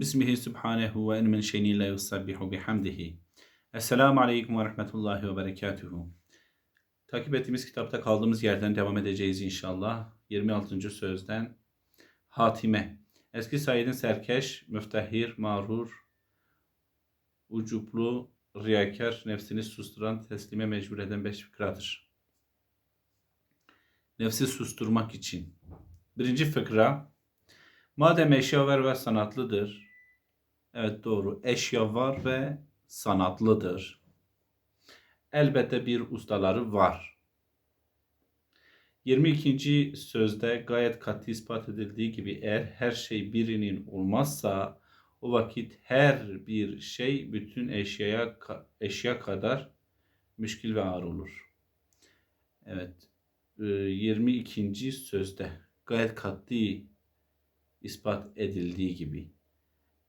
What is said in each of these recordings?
Bismihi subhanehu ve en min şeyni la yusabbihu bihamdihi. Esselamu aleyküm ve rahmetullahi ve berekatuhu. Takip ettiğimiz kitapta kaldığımız yerden devam edeceğiz inşallah. 26. sözden Hatime. Eski Said'in serkeş, müftehir, mağrur, ucuplu, riyakar, nefsini susturan, teslime mecbur eden beş fıkradır. Nefsi susturmak için. Birinci fıkra. Madem eşya var ve sanatlıdır. Evet doğru. Eşya var ve sanatlıdır. Elbette bir ustaları var. 22. sözde gayet katı ispat edildiği gibi eğer her şey birinin olmazsa o vakit her bir şey bütün eşyaya eşya kadar müşkil ve ağır olur. Evet. 22. sözde gayet katı ispat edildiği gibi.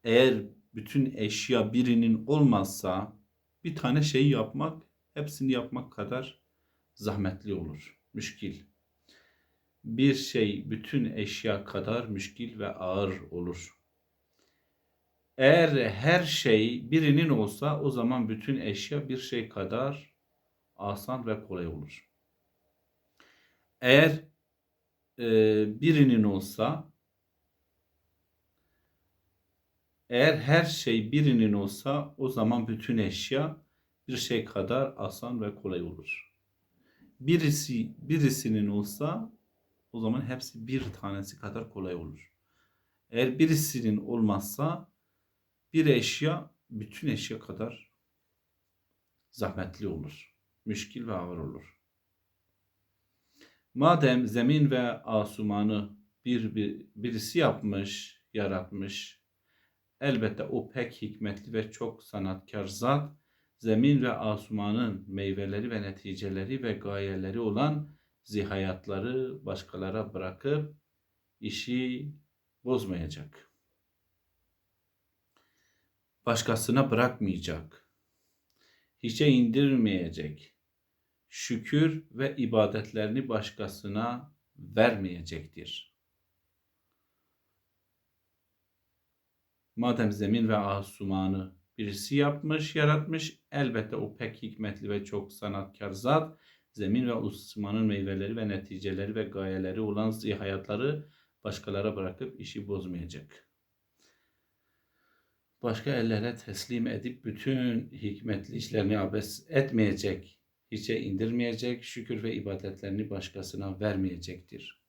Eğer bütün eşya birinin olmazsa bir tane şey yapmak hepsini yapmak kadar zahmetli olur, müşkil. Bir şey bütün eşya kadar müşkil ve ağır olur. Eğer her şey birinin olsa o zaman bütün eşya bir şey kadar asan ve kolay olur. Eğer e, birinin olsa Eğer her şey birinin olsa o zaman bütün eşya bir şey kadar asan ve kolay olur. Birisi birisinin olsa o zaman hepsi bir tanesi kadar kolay olur. Eğer birisinin olmazsa bir eşya bütün eşya kadar zahmetli olur. Müşkil ve ağır olur. Madem zemin ve asumanı bir, bir birisi yapmış, yaratmış, Elbette o pek hikmetli ve çok sanatkar zat, zemin ve asumanın meyveleri ve neticeleri ve gayeleri olan zihayatları başkalara bırakıp işi bozmayacak. Başkasına bırakmayacak. Hiçe indirmeyecek. Şükür ve ibadetlerini başkasına vermeyecektir.'' Madem zemin ve asumanı birisi yapmış, yaratmış, elbette o pek hikmetli ve çok sanatkar zat, zemin ve asumanın meyveleri ve neticeleri ve gayeleri olan hayatları başkalara bırakıp işi bozmayacak. Başka ellere teslim edip bütün hikmetli işlerini abes etmeyecek, hiçe indirmeyecek, şükür ve ibadetlerini başkasına vermeyecektir.''